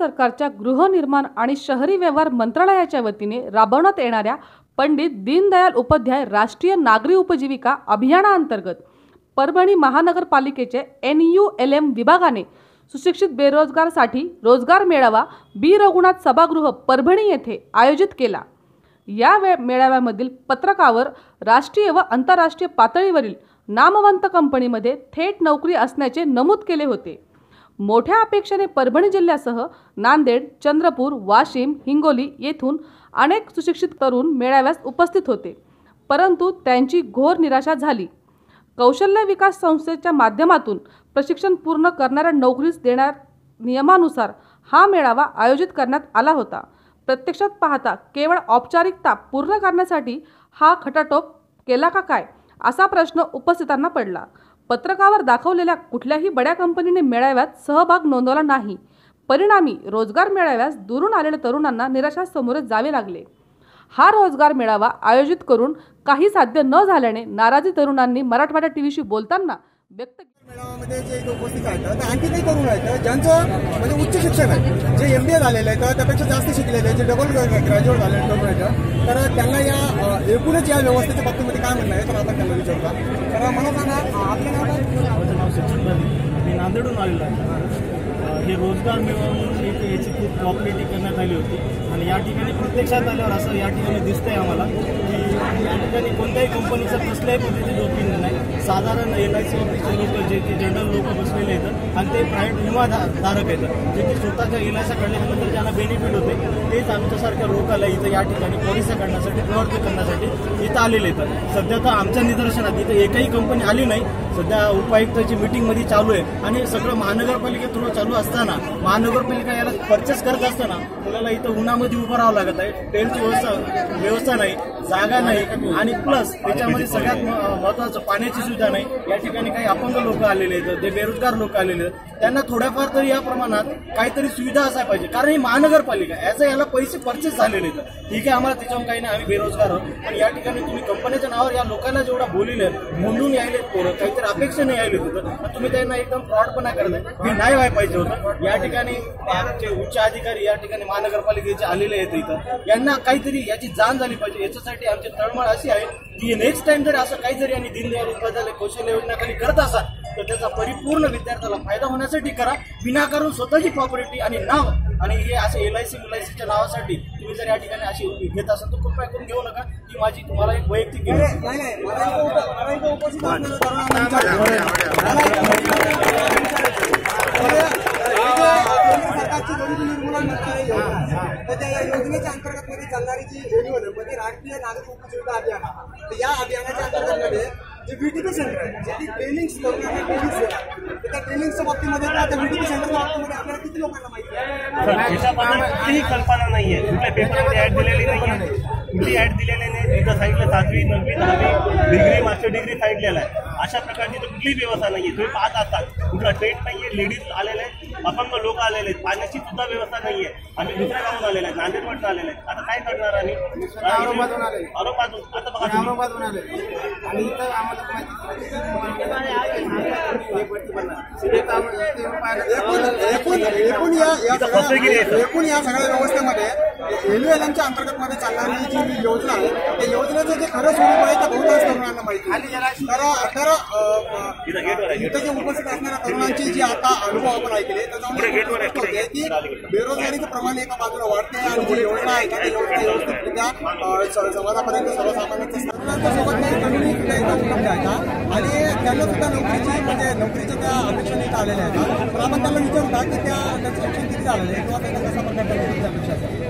सरकारच्या गृहनिर्माण आणि शहरी व्यवहार मंत्रालयाच्या वतीने राबवण्यात येणाऱ्या पंडित दीनदयाल उपाध्याय राष्ट्रीय नागरी उपजीविका अभियानाअंतर्गत परभणी महानगरपालिकेचे एन यू एल एम विभागाने सुशिक्षित बेरोजगारसाठी रोजगार मेळावा बी रघुनाथ सभागृह परभणी येथे आयोजित केला. या वे मेळाव्यामधील पत्रकावर राष्ट्रीय व आंतरराष्ट्रीय पातळीवरील नामवंत कंपनीमध्ये थेट नोकरी असण्याचे नमूद केले होते. मोठ्या अपेक्षेने परभणी जिल्ह्यासह नांदेड चंद्रपूर वाशिम हिंगोली येथून अनेक सुशिक्षित तरुण मेळाव्यास उपस्थित होते. परंतु त्यांची घोर निराशा झाली. कौशल्य विकास संस्थेच्या माध्यमातून प्रशिक्षण पूर्ण करणाऱ्या नोकरीस देणार नियमानुसार हा मेळावा आयोजित करण्यात आला होता. प्रत्यक्षात पाहता केवळ औपचारिकता पूर्ण करण्यासाठी हा खटाटोप केला का काय असा प्रश्न उपस्थितांना पडला. पत्रकावर दाखवलेल्या कुठल्याही बड्या कंपनीने मेळाव्यात सहभाग नोंदवला नाही. परिणामी रोजगार मेळाव्यास दुरून आलेल्या तरुणांना निराशा सामोरे जावे लागले. हा रोजगार मेळावा आयोजित करून काही साध्य न झाल्याने नाराजी तरुणांनी मराठवाडा टीव्हीशी बोलताना व्यक्त मेळाव्यामध्ये जे उपस्थित आहेत तर आणखी काही तरुण आहेत ज्यांचं म्हणजे उच्च शिक्षण आहे जे एम बी ए झालेलं आहे तर त्यापेक्षा जास्त शिकलेले आहे जे डबल ग्रॅज्युएट झालेले तरुण आहेत तर त्यांना या एकूणच या व्यवस्थेच्या बाबतीमध्ये काय म्हणणं आहे तर आपण त्यांना विचारता तर मला सांगा आपल्या आपलं नाव सचिन मी नांदेडून आलेलो आहे. हे रोजगार मिळवून एक याची खूप पॉप्युलरिटी करण्यात आली होती. आणि या ठिकाणी प्रत्यक्षात आल्यावर असं या ठिकाणी दिसतंय आम्हाला की या ठिकाणी कोणत्याही कंपनीचं कसल्याही पद्धतीचे जोखीम नाही. साधारण एल आय सी लोक जे की जनरल लोक बसलेले आहेत आणि ते प्रायव्हेट विमा धा- आहेत. जे की स्वतःच्या एल आय सी काढल्यानंतर ज्यांना बेनिफिट होते तेच आमच्यासारख्या लोकाला इथं या ठिकाणी पॉलिसी काढण्यासाठी प्रवर्ती करण्यासाठी इथं आलेले आहेत. सध्या तर आमच्या निदर्शनात इथं एकही कंपनी आली नाही. सध्या उपायुक्ताची मीटिंगमध्ये चालू आहे. आणि सगळं महानगरपालिका थ्रू चालू असताना महानगरपालिका याला परचेस करत असताना मुलाला इथं उन्हामध्ये उभं राहावं लागत आहे. ट्रेनची व्यवस्था व्यवस्था नाही जागा नाही. आणि प्लस त्याच्यामध्ये सगळ्यात म- महत्वाचं पाण्याची सुविधा नाही. या ठिकाणी काही अपंग लोक आलेले आहेत. जे बेरोजगार लोक आलेले आहेत. त्यांना थोड्याफार तरी या प्रमाणात काहीतरी सुविधा असायला पाहिजे. कारण ही महानगरपालिका याचा याला पैसे परचेस झालेले आहेत. ठीक आहे आम्हाला त्याच्यावर काही नाही आम्ही बेरोजगार आहोत. पण या ठिकाणी तुम्ही कंपनीच्या नावावर या लोकांना जेवढा बोलिले म्हणून यायले पोरं काहीतरी अपेक्षा नाही यायले होतं. तुम्ही त्यांना एकदम फ्रॉडपणा करताय हे नाही व्हायला पाहिजे होतं. या ठिकाणी आमचे उच्च अधिकारी या ठिकाणी महानगरपालिकेचे आलेले आहेत इथं. यांना काहीतरी याची जाण झाली पाहिजे. याच्यासाठी आमची तळमळ अशी आहे की नेक्स्ट टाइम जर असं काहीतरी आणि दीनदयाल उपाध्याय कौशल्य योजना खाली करत असाल तर त्याचा परिपूर्ण विद्यार्थ्याला फायदा होण्यासाठी करा. विनाकारण स्वतःची प्रॉपर्टी आणि नाव आणि हे असे L I C L I सीच्या नावासाठी तुम्ही जर या ठिकाणी अशी घेत असाल तर कृपया करून घेऊ नका. ही माझी तुम्हाला एक वैयक्तिक योजना. या योजनेच्या अंतर्गत मध्ये चालणारी जी एन्युअल म्हणजे राष्ट्रीय नागरिक उपजीविका अभियान. आहे. तर या अभियानाच्या अंतर्गत मध्ये व्हीटीपी सेंटर आहे. जे की ट्रेनिंग तरुणांना ट्रेनिंग देतात त्या ट्रेनिंगच्या बाबतीमध्ये त्या व्हीटीपी सेंटरच्या बाबतीमध्ये आपल्याला किती लोकांना माहिती आहे? सर याच्याबद्दल कुठलीही कल्पना नाहीये. कुठल्या पेपरमध्ये ऍड दिलेली नाहीये. कुठली ऍड दिलेली नाही. तिथं सांगितलं सातवी नववी दहावी डिग्री मास्टर डिग्री सांगितलेलं आहे. अशा प्रकारची तर कुठली व्यवस्था नाहीये. तुम्ही पाहत असतात कुठला ट्रेन नाहीये. लेडीज आलेल्या अपंग लोक आलेले आहेत. पाण्याची सुद्धा व्यवस्था नाहीये. आम्ही दुसऱ्या गावून आलेले आहेत. नांदेडमधून आलेले आहेत. आता काय करणार आम्ही. औरंगाबादहून आता बघा तुम्ही. औरंगाबादहून आले आणि इथं आम्हाला एकूण एकूण एकूण या या इथं फसवेगिरी आहे, सगळ्या सर. एकूण या सगळ्या व्यवस्थेमध्ये एलयूएलएमच्या अंतर्गत मध्ये चालणारी जी योजना आहे त्या योजनेचं जे खरं स्वरूप आहे ते बहुतांश तरुणांना माहिती आहे. तर तर इथं आहे जे उपस्थित असणाऱ्या तरुणांची जी आता अनुभव आपण ऐकले आहे, त्याच्यामध्ये की बेरोजगारीचं प्रमाण एका बाजूला वाढते आणि जी योजना आहे ना ती योजना व्यवस्थितरित्या समाजापर्यंत सर्वसामान्यांच्या तरुणांच्या सोबत काही कम्युनिटी सुद्धा उपलब्ध आहेत हा. आणि त्यांना सुद्धा नोकरीची म्हणजे नोकरीच्या त्या अपेक्षेने आलेल्या आहेत. तर आपण त्यांना विचारू का की त्या त्यांचं शिक्षण किती झालेलं आहे किंवा त्यांना कशा प्रकारच्या नोकरीची अपेक्षा असेल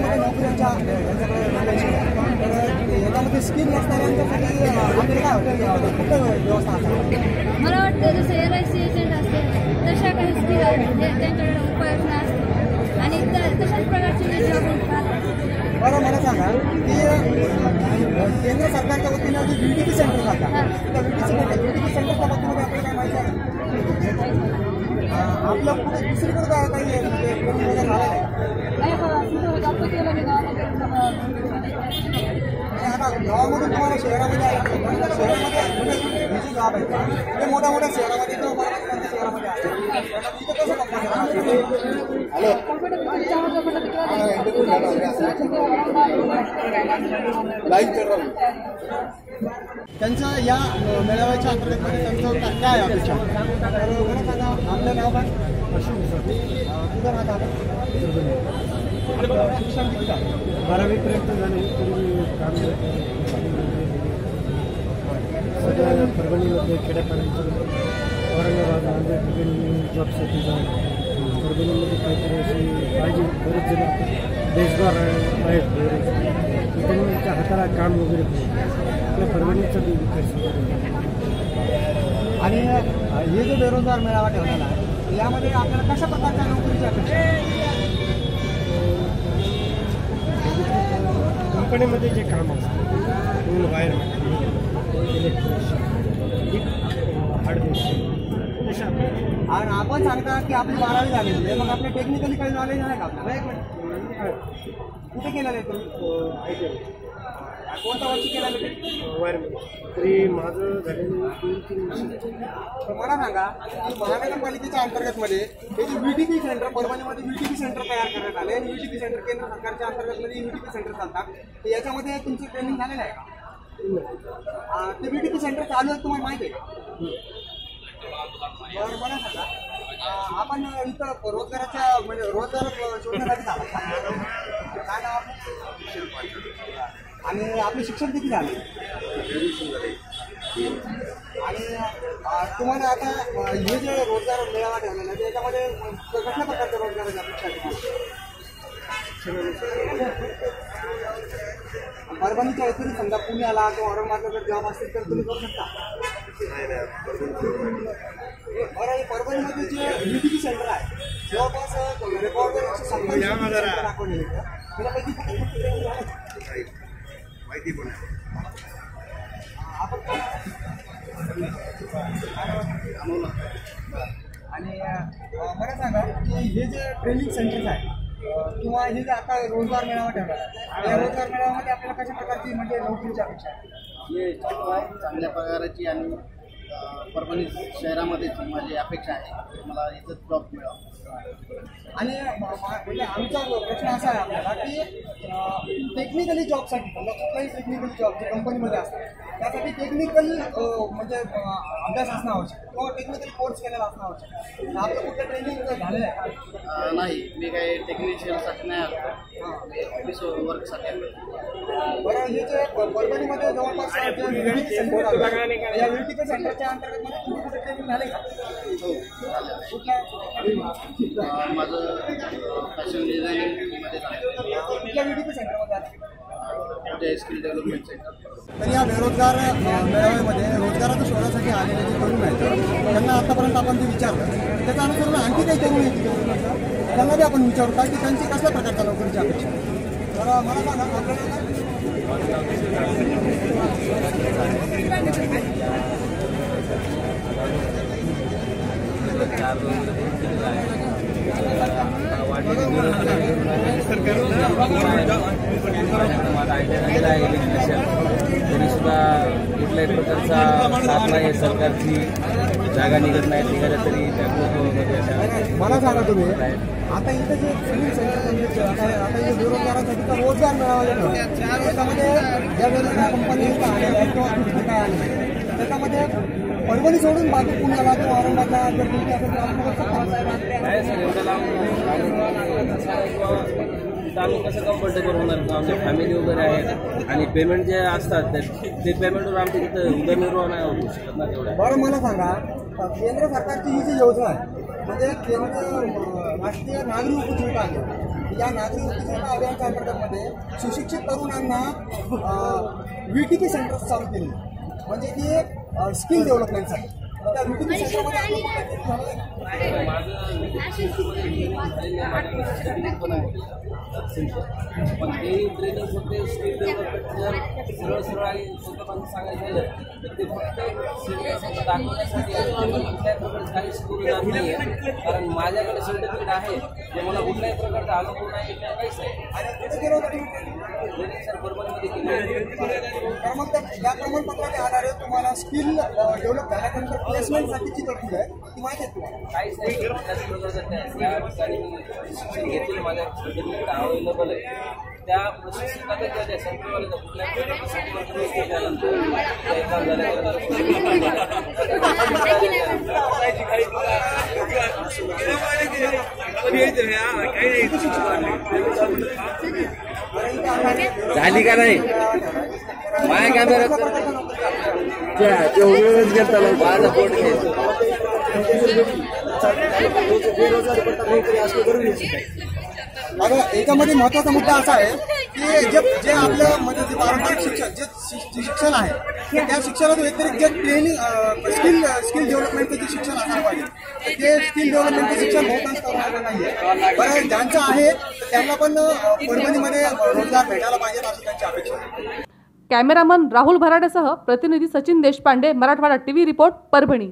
बाबतीमध्ये नोकऱ्यांच्या यांच्याकडे knowledge आहे. तर याच्यामध्ये स्किल नसणाऱ्यांच्यासाठी अं, आपल्याला काय होतं की, अं, कुठं व्यवस्था असावी मला वाटतं जसं एल आय सी एजंट असते तशा काही आहेत जे त्यांच्याकडे उपाययोजना असते आणि तशाच प्रकारचे बरं मला सांगा की केंद्र सरकारच्या वतीनं जे व्हीटीपी सेंटर जातात त्या व्हीटीपी व्हीटीपी सेंटरच्या बाबतीमध्ये आपल्याला काय माहिती आहे आपलं कुठे दुसरीकडे काय काही झालं नाही बा, तिथं जातो केलं मी गावामध्ये आणि आता गावामधून तुम्हाला शहरामध्ये शहरामध्ये हे जे गाव आहे ते मोठ्या मोठ्या शहरामध्ये शहरामध्ये त्यांचं या मेळाव्याच्या अंतर्गतमध्ये त्यांचं काय अपेक्षा? तर मला सांगा आपलं नाव काय? तुझं नाव राहता बारावीपर्यंत झाले पूर्वी काम सध्या परभणीमध्ये खेड्यापाड्यांचं औरंगाबाद नांदेड ठिकाणी जॉबसाठी जाऊन परभणीमध्ये काहीतरी अशी पाहिजे बरेच जण देशभर आहेत बरेच तर त्यांच्या हाताला काम वगैरे त्या परभणीचा बी विकास आणि हे जो बेरोजगार मेळावा ठेवलेला आहे यामध्ये आपल्याला कशा प्रकारच्या नोकरीची अपेक्षा कंपनीमध्ये जे काम असतं टूल वायर इलेक्ट्रिशियन हार्डवेअर अशा आणि आपण सांगता की आपली बारावी झालेली आहे मग आपलं टेक्निकली काही नॉलेज आहे का आपल्याला? एक मिनिट. कुठे केलेलं आहे तुम्ही कोणत्या वर्षी? वायरमॅन तरी माझं झालेलं तीन तीन वर्ष. मला सांगा महानगरपालिकेच्या अंतर्गतमध्ये हे जे व्हीटीपी सेंटर परभणीमध्ये व्हीटीपी सेंटर तयार करण्यात आले आणि व्हीटीपी सेंटर केंद्र सरकारच्या अंतर्गतमध्ये व्हीटीपी सेंटर चालतात. याच्यामध्ये तुमचं ट्रेनिंग झालेलं आहे का? ते व्हीटीपी सेंटर चालू आहे तुम्हाला माहिती आहे बरं मला सांगा. आपण इथं रोजगाराच्या म्हणजे रोजगार शोधण्यासाठी झाला काय नाव? आणि आपले शिक्षण किती झाले? आणि तुम्हाला आता हे जे रोजगार मेळावा ठेवलेला त्याच्यामध्ये अं, कसल्या प्रकारच्या रोजगाराची अपेक्षा तुम्हाला? परभणीच्या व्यतिरिक्त समजा पुण्याला किंवा औरंगाबादला जर जॉब असतील तर तुम्ही करू शकता. बरं परभणीमध्ये जे युटीपी सेंटर आहे जवळपास रेकॉर्ड एकशे त्याच्यापैकी झाले? आपण आणि मला सांगा की हे जे ट्रेनिंग सेंटर्स आहे किंवा हे जे आता रोजगार मेळावा ठेवला आहे, या रोजगार मेळाव्यामध्ये आपल्याला कशा प्रकारची म्हणजे नोकरीची अपेक्षा आहे हे चालू आहे चांगल्या पगाराची आणि परभणी शहरामध्येच माझी अपेक्षा आहे मला इथंच जॉब मिळावा आणि म्हणजे आमचा प्रश्न असा आहे आपल्याला की टेक्निकली जॉबसाठी समजा कुठलाही टेक्निकल जॉब जे कंपनीमध्ये असतात त्यासाठी टेक्निकल म्हणजे अभ्यास असणं आवश्यक आहे. किंवा टेक्निकल कोर्स केलेला असणं आवश्यक आपलं कुठलं ट्रेनिंग झालेलं आहे नाही मी काही टेक्निशियनसाठी नाही आलो. मी ऑफिस वर्कसाठी आलो बरं हे जे परभणीमध्ये जवळपास या व्हीटीपी सेंटरच्या अंतर्गत मध्ये कुठे कुठे ट्रेनिंग झाले का? कुठल्या अ, माझं फॅशन डिझायनिंगमध्ये कुठल्या स्किल डेव्हलपमेंट सेंटर तर या बेरोजगार मेळाव्यामध्ये रोजगाराच्या शोधासाठी आलेले जे तरुण आहेत त्यांना आतापर्यंत आपण जे विचारलं त्याच्या अनुसरून आणखी काही तरुण आहेत. त्यांना बी आपण विचारू का त्यांची कसल्या प्रकारच्या नोकरीची अपेक्षा आहे? तर मला सांगा आपल्याला काय- माझा आयडिया कुठल्याही प्रकारचा साथ नाही सरकारची जागा निघत नाही निघाल्या तरी त्या मला सांगा तुम्ही आता इथं जे सिव्हिल सेंटर म्हणजे आता जे बेरोजगारांसाठी रोजगार मिळावा लागला. त्याच्यामध्ये ज्या वेळेला कंपनी त्याच्यामध्ये परभणी सोडून बाकी पुण्याला किंवा औरंगाबादला जर तुम्ही तर कसं आम्ही कम्फर्टेबल होणार? आमच्या फॅमिली वगैरे आहेत आणि पेमेंट जे असतात ते ते पेमेंटवर आमच्या तिथं उदरनिर्वाह नाही होऊ शकत ना तेवढ्या बरं मला सांगा केंद्र सरकारची ही जी योजना आहे म्हणजे केंद्र राष्ट्रीय नागरी उपजीविका आहे या नागरी उपजीविका अभियानाच्या अंतर्गतमध्ये सुशिक्षित तरुणांना व्ही टी पी सेंटर्स चालू केली. म्हणजे की स्किल डेव्हलपमेंटसाठी त्या पण ते फक्त स्किल डेव्हलपमेंट जर सरळ सरळ आणि सोपं सांगायचं झालं तर ते फक्त दाखवण्यासाठी काही जात नाही कारण माझ्याकडे सर्टिफिकेट आहे जे मला कुठल्याही प्रकारचा अनुभव नाही किंवा काहीच नाही मग त्या त्या प्रमाणपत्राच्या आधारे तुम्हाला स्किल डेव्हलप झाल्यानंतर प्लेसमेंटसाठीची तरतूद आहे ती माहिती आहे तुम्हाला? काहीच नाही त्या ठिकाणी शिक्षण घेतलेलं माझ्या अवेलेबल आहे त्या प्रशिक्षकाचा किंवा त्या सेंटरवाल्याचा कुठल्याही प्रकारचा संपर्क झाली का नाही? माझ्या कॅमेऱ्यात माझा बोट घ्यायचं. आता याच्यामध्ये महत्त्वाचा मुद्दा असा आहे की जे जे आपलं म्हणजे जे पारंपरिक शिक्षण जे शिक्षण आहे त्या शिक्षणात व्यतिरिक्त जे ट्रेनिंग स्किल स्किल डेव्हलपमेंटचं जे शिक्षण असायला पाहिजे ते स्किल डेव्हलपमेंटचं शिक्षण बहुतांश तरुणांना नाही आहे बरं ज्यांचं आहे त्यांना पण परभणीमध्ये रोजगार भेटायला पाहिजे अशी त्यांची अपेक्षा. आहे कॅमेरामन राहुल भराडेसह प्रतिनिधी सचिन देशपांडे मराठवाडा टीव्ही रिपोर्ट परभणी.